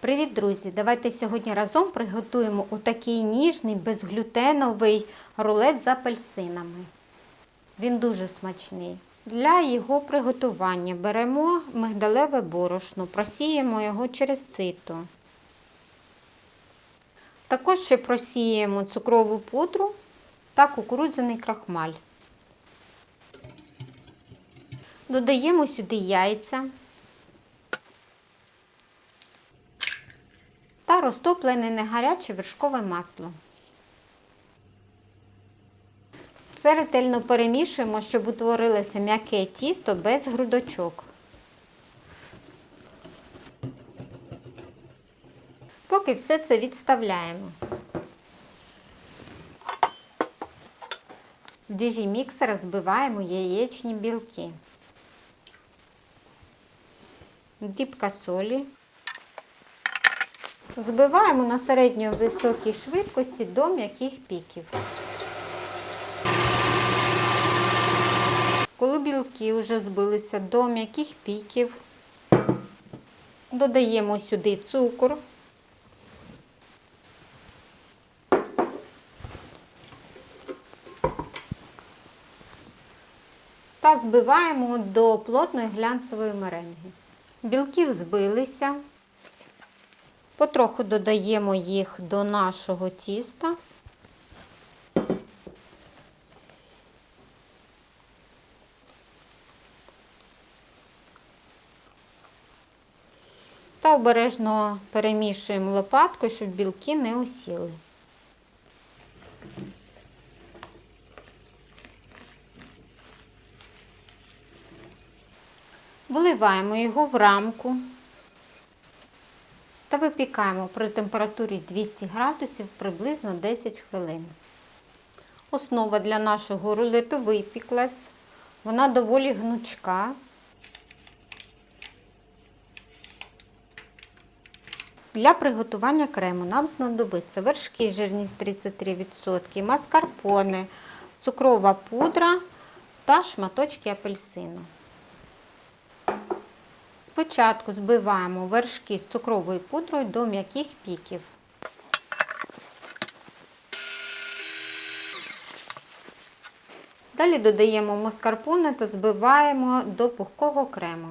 Привіт, друзі! Давайте сьогодні разом приготуємо отакий ніжний безглютеновий рулет з апельсинами. Він дуже смачний. Для його приготування беремо мигдалеве борошно, просіємо його через сито. Також ще просіємо цукрову пудру та кукурудзяний крахмаль. Додаємо сюди яйця розтоплене негаряче вершкове масло. Все ретельно перемішуємо, щоб утворилося м'яке тісто без грудочок. Поки все це відставляємо. В діжі міксера збиваємо яєчні білки. Діпка солі. Збиваємо на середньо високій швидкості до м'яких піків. Коли білки вже збилися до м'яких піків, додаємо сюди цукор. Та збиваємо до плотної глянцевої меренги. Білки взбилися. Потроху додаємо їх до нашого тіста. Та обережно перемішуємо лопаткою, щоб білки не осіли. Виливаємо його в рамку та випікаємо при температурі 200 градусів приблизно 10 хвилин. Основа для нашого рулету випіклась. Вона доволі гнучка. Для приготування крему нам знадобиться вершки, жирність 33%, маскарпоне, цукрова пудра та шматочки апельсину. Спочатку збиваємо вершки з цукровою пудрою до м'яких піків. Далі додаємо маскарпоне та збиваємо до пухкого крему.